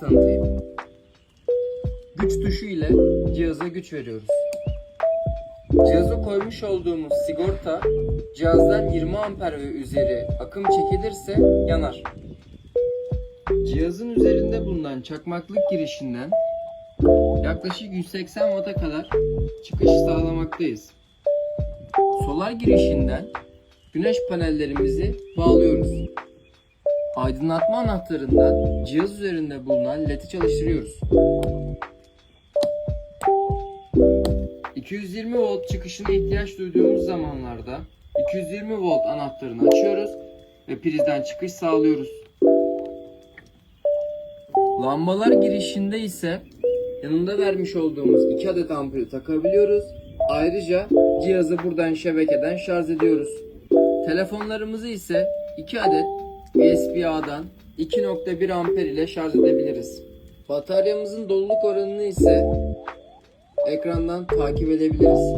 tanıtayım. Güç tuşu ile cihaza güç veriyoruz. Cihaza koymuş olduğumuz sigorta cihazdan 20 amper ve üzeri akım çekilirse yanar. Cihazın üzerinde bulunan çakmaklık girişinden yaklaşık 180 Watt'a kadar çıkış sağlamaktayız. Solar girişinden güneş panellerimizi bağlıyoruz. Aydınlatma anahtarından cihaz üzerinde bulunan led'i çalıştırıyoruz. 220 volt çıkışına ihtiyaç duyduğumuz zamanlarda 220 volt anahtarını açıyoruz ve prizden çıkış sağlıyoruz. Lambalar girişinde ise yanında vermiş olduğumuz 2 adet ampulü takabiliyoruz. Ayrıca cihazı buradan şebekeden şarj ediyoruz. Telefonlarımızı ise 2 adet USB-A'dan 2.1 amper ile şarj edebiliriz. Bataryamızın doluluk oranını ise ekrandan takip edebiliriz.